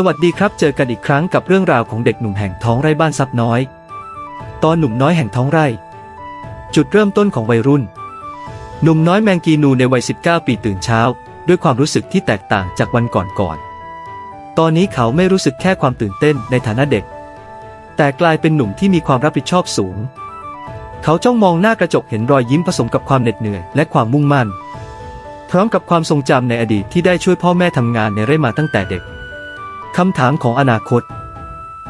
สวัสดีครับ เจอกันอีกครั้งกับเรื่องราวของเด็กหนุ่มแห่งท้องไร่บ้านซับน้อย ตอนหนุ่มน้อยแห่งท้องไร่ จุดเริ่มต้นของวัยรุ่น หนุ่มน้อยแมงกีนูในวัย 19 ปีตื่นเช้า ด้วยความรู้สึกที่แตกต่างจากวันก่อนๆตอนนี้เขาไม่รู้สึกแค่ความตื่นเต้นในฐานะเด็ก แต่กลายเป็นหนุ่มที่มีความรับผิดชอบสูง เขาจ้องมองหน้ากระจกเห็นรอยยิ้มผสมกับความเหน็ดเหนื่อยและความมุ่งมั่น พร้อมกับความทรงจำในอดีตที่ได้ช่วยพ่อแม่ทำงานในไร่มาตั้งแต่เด็ก คำถามของอนาคต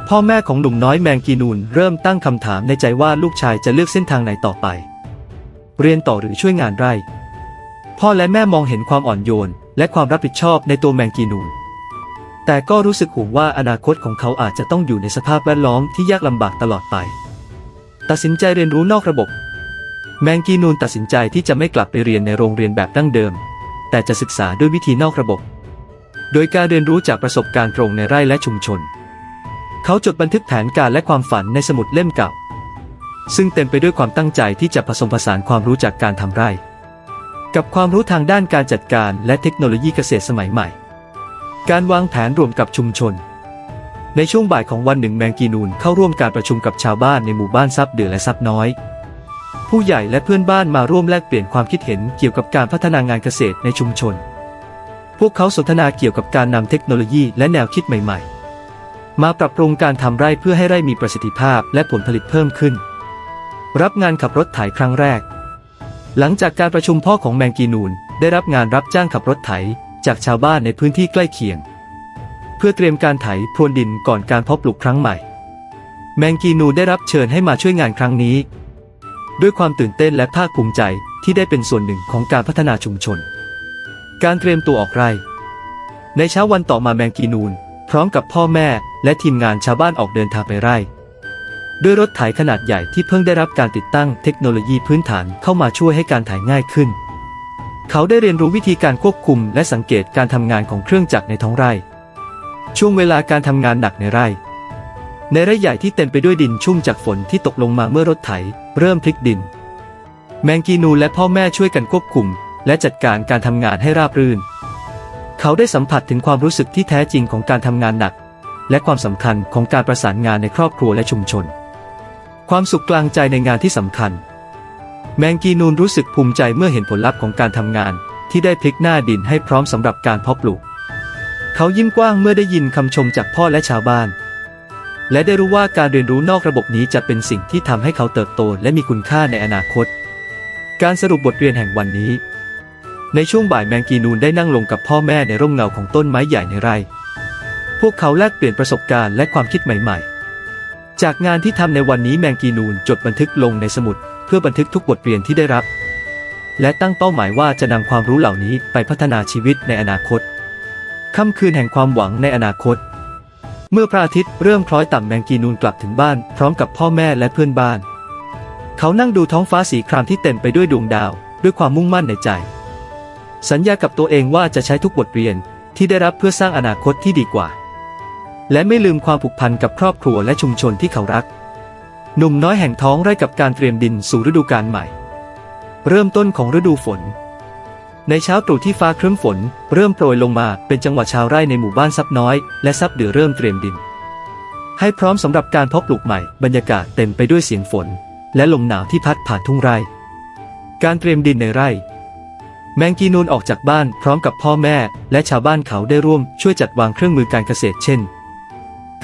พ่อแม่ของหนุ่มน้อยแมงกีนูนเริ่มตั้งคำถามในใจว่าลูกชายจะเลือกเส้นทางไหนต่อไป เรียนต่อหรือช่วยงานไร่ พ่อและแม่มองเห็นความอ่อนโยน และความรับผิดชอบในตัวแมงกีนูน แต่ก็รู้สึกห่วงว่าอนาคตของเขาอาจจะต้องอยู่ในสภาพแวดล้อมที่ยากลำบากตลอดไป ตัดสินใจเรียนรู้นอกระบบ แมงกีนูนตัดสินใจที่จะไม่กลับไปเรียนในโรงเรียนแบบดั้งเดิม แต่จะศึกษาด้วยวิธีนอกระบบ โดยการเรียนรู้จากประสบการณ์ตรงในไร่และชุมชน เขาจดบันทึกแผนการและความฝันในสมุดเล่มเก่า ซึ่งเต็มไปด้วยความตั้งใจที่จะผสมผสานความรู้จากการทำไร่ กับความรู้ทางด้านการจัดการและเทคโนโลยีเกษตรสมัยใหม่ การวางแผนรวมกับชุมชน ในช่วงบ่ายของวันหนึ่งแมงกีนูนเข้าร่วมการประชุมกับชาวบ้านในหมู่บ้านซับเดือและซับน้อย ผู้ใหญ่และเพื่อนบ้านมาร่วมแลกเปลี่ยนความคิดเห็นเกี่ยวกับการพัฒนางานเกษตรในชุมชน พวกเขาสนทนาเกี่ยวกับการนำเทคโนโลยีและแนวคิดใหม่ ๆ มาปรับปรุงการทำไร่เพื่อให้ไร่มีประสิทธิภาพและผลผลิตเพิ่มขึ้น รับงานขับรถไถครั้งแรก หลังจากการประชุมพ่อของแมงกีนูน ได้รับงานรับจ้างขับรถไถจากชาวบ้านในพื้นที่ใกล้เคียง เพื่อเตรียมการไถพรวนดินก่อนการเพาะปลูกครั้งใหม่ แมงกีนูนได้รับเชิญให้มาช่วยงานครั้งนี้ ด้วยความตื่นเต้นและภาคภูมิใจที่ได้เป็นส่วนหนึ่งของการพัฒนาชุมชน การเตรียมตัวออกไร่ ในเช้าวันต่อมาแมงกีนูน พร้อมกับพ่อแม่และทีมงานชาวบ้านออกเดินทางไปไร่ ด้วยรถไถขนาดใหญ่ที่เพิ่งได้รับการติดตั้งเทคโนโลยีพื้นฐานเข้ามาช่วยให้การไถง่ายขึ้น เขาได้เรียนรู้วิธีการควบคุมและสังเกตการทำงานของเครื่องจักรในท้องไร่ ช่วงเวลาการทำงานหนักในไร่ ในไร่ใหญ่ที่เต็มไปด้วยดินชุ่มจากฝนที่ตกลงมาเมื่อรถไถ เริ่มพลิกดิน แมงกีนูและพ่อแม่ช่วยกันควบคุม และจัดการการทำงานให้ราบรื่น เขาได้สัมผัสถึงความรู้สึกที่แท้จริงของการทำงานหนัก และความสำคัญของการประสานงานในครอบครัวและชุมชน ความสุขกลางใจในงานที่สำคัญ แมงกีนูนรู้สึกภูมิใจเมื่อเห็นผลลัพธ์ของการทำงานที่ได้พลิกหน้าดินให้พร้อมสำหรับการเพาะปลูก เขายิ้มกว้างเมื่อได้ยินคำชมจากพ่อและชาวบ้าน และได้รู้ว่าการเรียนรู้นอกระบบนี้จะเป็นสิ่งที่ทำให้เขาเติบโตและมีคุณค่าในอนาคต การสรุปบทเรียนแห่งวันนี้ ในช่วงบ่ายแมงกีนูนได้นั่งลงกับพ่อแม่ในร่มเงาของต้นไม้ใหญ่ในไร่ พวกเขาแลกเปลี่ยนประสบการณ์และความคิดใหม่ ๆ จากงานที่ทำในวันนี้แมงกีนูนจดบันทึกลงในสมุด เพื่อบันทึกทุกบทเรียนที่ได้รับ และตั้งเป้าหมายว่าจะนำความรู้เหล่านี้ไปพัฒนาชีวิตในอนาคตค่ำคืนแห่งความหวังในอนาคต เมื่อพระอาทิตย์เริ่มคล้อยต่ำแมงกีนูนกลับถึงบ้าน พร้อมกับพ่อแม่และเพื่อนบ้าน เขานั่งดูท้องฟ้าสีครามที่เต็มไปด้วยดวงดาว ด้วยความมุ่งมั่นในใจ สัญญากับตัวเองว่าจะใช้ทุกบทเรียนที่ได้รับเพื่อสร้างอนาคตที่ดีกว่า และไม่ลืมความผูกพันกับครอบครัวและชุมชนที่เขารัก หนุ่มน้อยแห่งท้องไร่กับการเตรียมดินสู่ฤดูกาลใหม่ เริ่มต้นของฤดูฝน ในเช้าตรู่ที่ฟ้าครึ้มฝน เริ่มโปรยลงมาเป็นจังหวะชาวไร่ในหมู่บ้านซับน้อยและซับเดือเริ่มเตรียมดิน ให้พร้อมสำหรับการเพาะปลูกใหม่บรรยากาศเต็มไปด้วยเสียงฝน และลมหนาวที่พัดผ่านทุ่งไร่ การเตรียมดินในไร่ แมงกีนูนออกจากบ้านพร้อมกับพ่อแม่ และชาวบ้านเขาได้ร่วมช่วยจัดวางเครื่องมือการเกษตรเช่น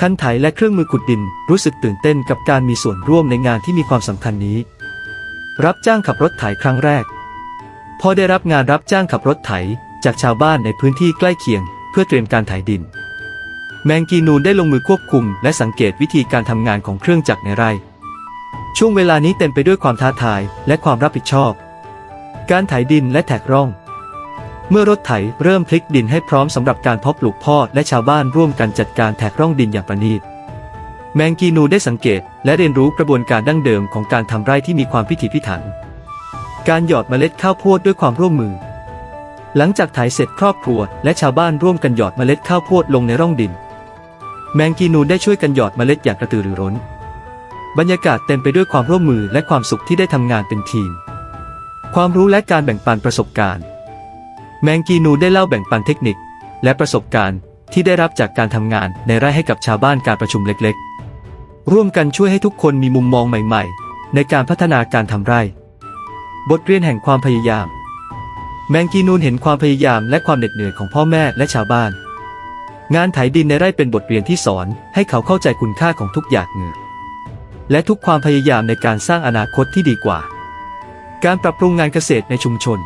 คันไถและเครื่องมือขุดดินรู้สึกตื่นเต้นกับการมีส่วนร่วมในงานที่มีความสำคัญนี้ รับจ้างขับรถไถครั้งแรก พอได้รับงานรับจ้างขับรถไถจากชาวบ้านในพื้นที่ใกล้เคียง เพื่อเตรียมการไถดิน แมงกีนูนได้ลงมือควบคุม และสังเกตวิธีการทำงานของเครื่องจักรในไร่ ช่วงเวลานี้เต็มไปด้วยความท้าทายและความรับผิดชอบ การไถดินและแทกร่อง เมื่อรถไถเริ่มพลิกดินให้พร้อมสำหรับการเพาะปลูกพ่อและชาวบ้านร่วมกันจัดการแทกร่องดินอย่างประณีตแมงกีนูได้สังเกตและเรียนรู้กระบวนการดั้งเดิมของการทำไร่ที่มีความพิถีพิถัน การหยอดเมล็ดข้าวโพดด้วยความร่วมมือ หลังจากไถเสร็จครอบครัว และชาวบ้านร่วมกันหยอดเมล็ดข้าวโพดลงในร่องดิน แมงกีนูได้ช่วยกันหยอดเมล็ดอย่างกระตือรือร้น บรรยากาศเต็มไปด้วยความร่วมมือและความสุขที่ได้ทำงานเป็นทีม ความรู้และการแบ่งปันประสบการณ์ แมงกีนูได้เล่าแบ่งปันเทคนิค และประสบการณ์ที่ได้รับจากการทำงานในไร่ให้กับชาวบ้านการประชุมเล็กๆ ร่วมกันช่วยให้ทุกคนมีมุมมองใหม่ๆ ในการพัฒนาการทำไร่ บทเรียนแห่งความพยายาม แมงกีนูนเห็นความพยายามและความเหน็ดเหนื่อยของพ่อแม่และชาวบ้าน งานไถดินในไร่เป็นบทเรียนที่สอนให้เขาเข้าใจคุณค่าของทุกหยาดเหงื่อและทุกความพยายามในการสร้างอนาคตที่ดีกว่า การปรับปรุงงานเกษตรในชุมชน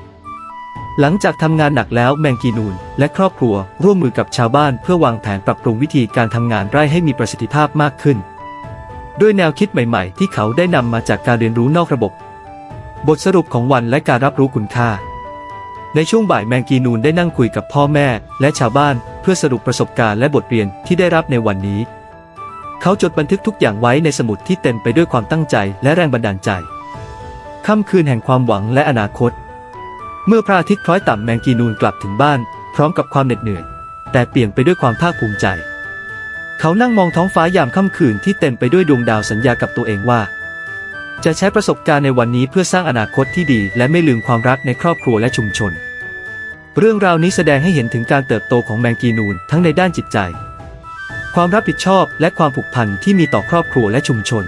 หลังจากทำงานหนักแล้วแมงกีนูนและครอบครัวร่วมมือกับชาวบ้านเพื่อวางแผนปรับปรุงวิธีการทำงานไร่ให้มีประสิทธิภาพมากขึ้น ด้วยแนวคิดใหม่ ๆ ที่เขาได้นำมาจากการเรียนรู้นอกระบบ บทสรุปของวันและการรับรู้คุณค่า ในช่วงบ่ายแมงกีนูนได้นั่งคุยกับพ่อแม่ และชาวบ้าน เพื่อสรุปประสบการณ์และบทเรียนที่ได้รับในวันนี้ เขาจดบันทึกทุกอย่างไว้ในสมุดที่เต็มไปด้วยความตั้งใจและแรงบันดาลใจ ค่ำคืนแห่งความหวังและอนาคต เมื่อพระอาทิตย์คล้อยต่ำแมงกีนูนกลับถึงบ้าน พร้อมกับความเหน็ดเหนื่อย แต่เปลี่ยนไปด้วยความภาคภูมิใจ เขานั่งมองท้องฟ้ายามค่ำคืนที่เต็มไปด้วยดวงดาวสัญญากับตัวเองว่า จะใช้ประสบการณ์ในวันนี้เพื่อสร้างอนาคตที่ดี และไม่ลืมความรักในครอบครัวและชุมชน เรื่องราวนี้แสดงให้เห็นถึงการเติบโตของแมงกีนูนทั้งในด้านจิตใจ ความรับผิดชอบและความผูกพันที่มีต่อครอบครัวและชุมชน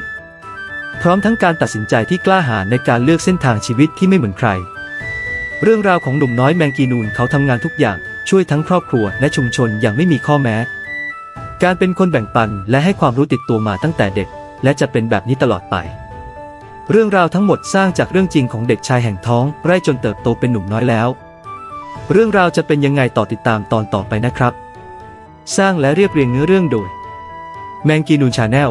พร้อมทั้งการตัดสินใจที่กล้าหาญในการเลือกเส้นทางชีวิตที่ไม่เหมือนใคร เรื่องราวของหนุ่มน้อยแมงกีนูนเขาทำงานทุกอย่าง ช่วยทั้งครอบครัวและชุมชนอย่างไม่มีข้อแม้ การเป็นคนแบ่งปันและให้ความรู้ติดตัวมาตั้งแต่เด็ก และจะเป็นแบบนี้ตลอดไป เรื่องราวทั้งหมดสร้างจากเรื่องจริงของเด็กชายแห่งท้องไร่จนเติบโตเป็นหนุ่มน้อยแล้ว เรื่องราวจะเป็นยังไงต่อติดตามตอนต่อไปนะครับ สร้างและเรียบเรียงเนื้อเรื่องโดยแมงกีนูนชาแนล